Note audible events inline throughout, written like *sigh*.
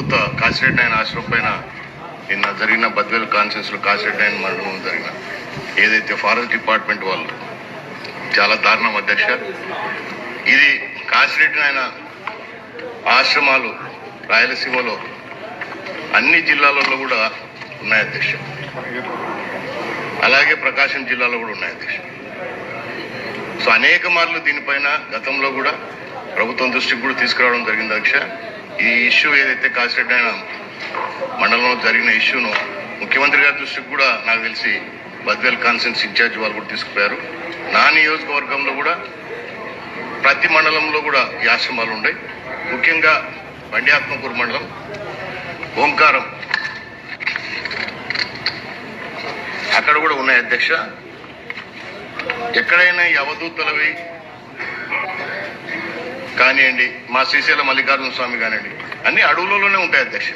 దూత కాశిరెడ్డి ఆయన ఆశ్రమం పైన నిన్న జరిగిన బద్వేల్ కాన్ఫరెన్స్లో కాశిరెడ్డి ఆయన మరణం జరిగిన ఏదైతే ఫారెస్ట్ డిపార్ట్మెంట్ వాళ్ళు చాలా దారుణం అధ్యక్ష ఇది కాశిరెడ్డి ఆయన ఆశ్రమాలు రాయలసీమలో అన్ని జిల్లాలలో కూడా ఉన్నాయి అధ్యక్ష. అలాగే ప్రకాశం జిల్లాలో కూడా ఉన్నాయి అధ్యక్ష. సో అనేక మార్లు దీనిపైన గతంలో కూడా ప్రభుత్వం దృష్టికి కూడా తీసుకురావడం జరిగింది అధ్యక్ష. ఈ ఇష్యూ ఏదైతే కాసిరెడ్డి ఆయన మండలంలో జరిగిన ఇష్యూను ముఖ్యమంత్రి గారి దృష్టికి కూడా నాకు తెలిసి బద్వేల్ కాన్సెన్స్ ఇన్ఛార్జ్ వాళ్ళు కూడా తీసుకుపోయారు. నా నియోజకవర్గంలో కూడా ప్రతి మండలంలో కూడా ఈ ఆశ్రమాలు ఉన్నాయి. ముఖ్యంగా బండి ఆత్మకూరు మండలం ఓంకారం. అక్కడ కూడా ఉన్నాయి అధ్యక్ష. ఎక్కడైనా ఈ అవధూతలవి కానివ్వండి మా శ్రీశైల మల్లికార్జున స్వామి కానివ్వండి అన్ని అడవులలోనే ఉంటాయి అధ్యక్ష.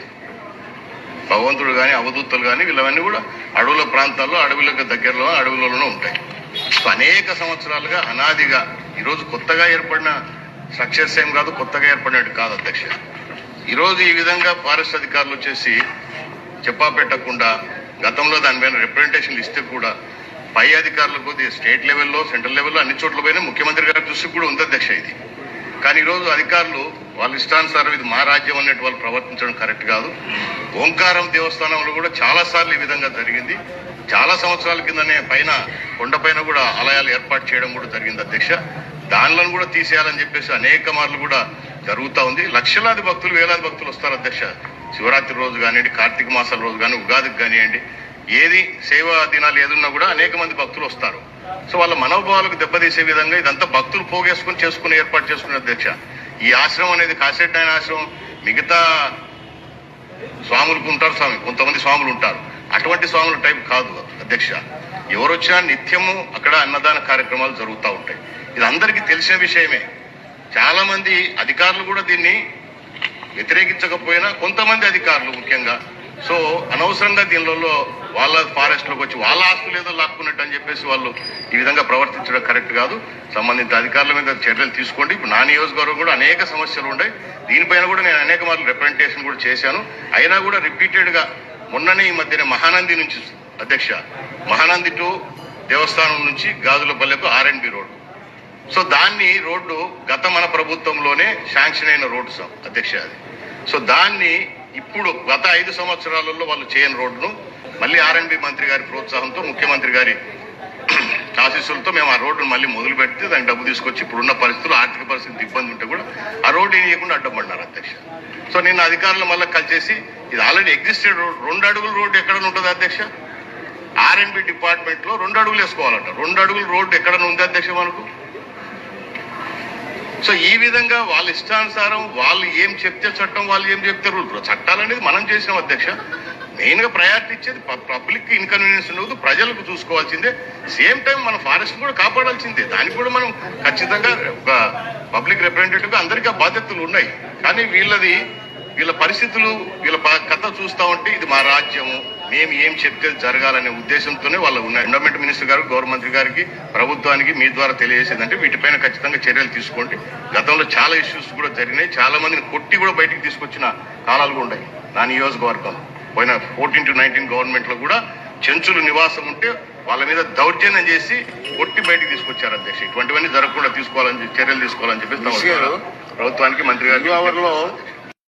భగవంతుడు కానీ అవధూతలు కానీ వీళ్ళవన్నీ కూడా అడవుల ప్రాంతాల్లో అడవులకు దగ్గరలో అడవులలోనే ఉంటాయి. సో అనేక సంవత్సరాలుగా అనాదిగా ఈరోజు కొత్తగా ఏర్పడిన స్ట్రక్చర్స్ ఏం కాదు కొత్తగా ఏర్పడినట్టు కాదు అధ్యక్ష. ఈరోజు ఈ విధంగా ఫారెస్ట్ అధికారులు వచ్చేసి చెప్పా పెట్టకుండా గతంలో దానిపైన రిప్రజెంటేషన్లు ఇస్తే కూడా పై అధికారులకు స్టేట్ లెవెల్లో సెంట్రల్ లెవెల్లో అన్ని చోట్ల పైన ముఖ్యమంత్రి గారి దృష్టికి కూడా ఉంది అధ్యక్ష ఇది. కానీ ఈరోజు అధికారులు వాళ్ళ ఇష్టానుసారం ఇది మా రాజ్యం అన్నట్టు వాళ్ళు ప్రవర్తించడం కరెక్ట్ కాదు. ఓంకారం దేవస్థానంలో కూడా చాలా సార్లు ఈ విధంగా జరిగింది. చాలా సంవత్సరాల కిందనే పైన కొండపైన కూడా ఆలయాలు ఏర్పాటు చేయడం కూడా జరిగింది అధ్యక్ష. దానిలను కూడా తీసేయాలని చెప్పేసి అనేక మార్లు కూడా జరుగుతూ ఉంది. లక్షలాది భక్తులు వేలాది భక్తులు వస్తారు అధ్యక్ష. శివరాత్రి రోజు కానివ్వండి కార్తీక మాసాల రోజు కానీ ఉగాదికి కానివ్వండి ఏది సేవా దినాలు ఏదున్నా కూడా అనేక మంది భక్తులు వస్తారు. సో వాళ్ళ మనోభావాలకు దెబ్బతీసే విధంగా ఇదంతా భక్తులు పోగేసుకుని చేసుకుని ఏర్పాటు చేసుకునే అధ్యక్ష. ఈ ఆశ్రమం అనేది కాసేట్ అయిన ఆశ్రమం మిగతా స్వాములకు ఉంటారు స్వామి కొంతమంది స్వాములు ఉంటారు. అటువంటి స్వాముల టైప్ కాదు అధ్యక్ష. ఎవరు వచ్చినా నిత్యము అక్కడ అన్నదాన కార్యక్రమాలు జరుగుతూ ఉంటాయి. ఇది అందరికీ తెలిసిన విషయమే. చాలా మంది అధికారులు కూడా దీన్ని వ్యతిరేకించకపోయినా కొంతమంది అధికారులు ముఖ్యంగా. సో అనవసరంగా దీనిలో వాళ్ళ ఫారెస్ట్లోకి వచ్చి వాళ్ళ ఆస్తులు ఏదో లాక్కున్నట్టు అని చెప్పేసి వాళ్ళు ఈ విధంగా ప్రవర్తించడం కరెక్ట్ కాదు. సంబంధిత అధికారుల మీద చర్యలు తీసుకోండి. ఇప్పుడు నా నియోజకవర్గం కూడా అనేక సమస్యలు ఉన్నాయి దీనిపైన కూడా నేను అనేక మార్లు రిప్రజెంటేషన్ కూడా చేశాను. అయినా కూడా రిపీటెడ్గా మొన్ననే ఈ మధ్యన మహానంది నుంచి అధ్యక్ష మహానంది టు దేవస్థానం నుంచి గాజులపల్లెకు R and B road so దాన్ని రోడ్డు గత మన ప్రభుత్వంలోనే శాంక్షన్ అయిన రోడ్డు అధ్యక్ష అది. సో దాన్ని ఇప్పుడు గత ఐదు సంవత్సరాలలో వాళ్ళు చేయని రోడ్డును మళ్ళీ ఆర్ఎండ్బి మంత్రి గారి ప్రోత్సాహంతో ముఖ్యమంత్రి గారి *clears throat* ఆశీస్సులతో మేము ఆ రోడ్డును మళ్ళీ మొదలు పెడితే దానికి డబ్బు తీసుకొచ్చి ఇప్పుడున్న పరిస్థితులు ఆర్థిక పరిస్థితి ఇబ్బంది ఉంటే కూడా ఆ రోడ్డు వేయకుండా అడ్డపడినారు అధ్యక్ష. సో నిన్న అధికారులు మళ్ళీ కలిసేసి ఇది ఆల్రెడీ ఎగ్జిస్టెడ్ రోడ్ రెండు అడుగుల రోడ్డు ఎక్కడ ఉంటుంది అధ్యక్ష? ఆర్ఎండ్బి డిపార్ట్మెంట్లో రెండు అడుగులు వేసుకోవాలంట. రెండు అడుగుల రోడ్డు ఎక్కడ ఉంది అధ్యక్ష మనకు? సో ఈ విధంగా వాళ్ళ ఇష్టానుసారం వాళ్ళు ఏం చెప్తే చట్టం వాళ్ళు ఏం చెప్తే రూల్. చట్టాలు అనేది మనం చేసినాం అధ్యక్ష. మెయిన్గా ప్రయారిటీ ఇచ్చేది పబ్లిక్ ఇన్కన్వీనియన్స్ ఉండదు ప్రజలకు చూసుకోవాల్సిందే. సేమ్ టైం మన ఫారెస్ట్ కూడా కాపాడాల్సిందే. దానికి కూడా మనం ఖచ్చితంగా ఒక పబ్లిక్ రిప్రజెంటేటివ్ అందరికీ ఆ బాధ్యతలు ఉన్నాయి. కానీ వీళ్ళది వీళ్ళ పరిస్థితులు వీళ్ళ కథ చూస్తా ఉంటే ఇది మా రాజ్యము మేము ఏం చెప్తే జరగాలనే ఉద్దేశంతోనే వాళ్ళు ఉన్నాయి ఎండోమెంట్ మినిస్టర్ గారు గవర్నమెంట్ గారికి ప్రభుత్వానికి మీ ద్వారా తెలియజేసేదంటే వీటిపైన ఖచ్చితంగా చర్యలు తీసుకోండి. గతంలో చాలా ఇష్యూస్ కూడా జరిగినాయి. చాలా మందిని కొట్టి కూడా బయటికి తీసుకొచ్చిన కాలాలు కూడా ఉన్నాయి. నా నియోజకవర్గంలో. పోయిన ఫోర్టీన్ టు నైన్టీన్ గవర్నమెంట్లో కూడా చెంచులు నివాసం ఉంటే వాళ్ళ మీద దౌర్జన్యం చేసి కొట్టి బయటికి తీసుకొచ్చారు అధ్యక్ష. ఇటువంటివన్నీ జరగకుండా తీసుకోవాలని చర్యలు తీసుకోవాలని చెప్పి తమ గారు, ప్రభుత్వానికి మంత్రి గారికి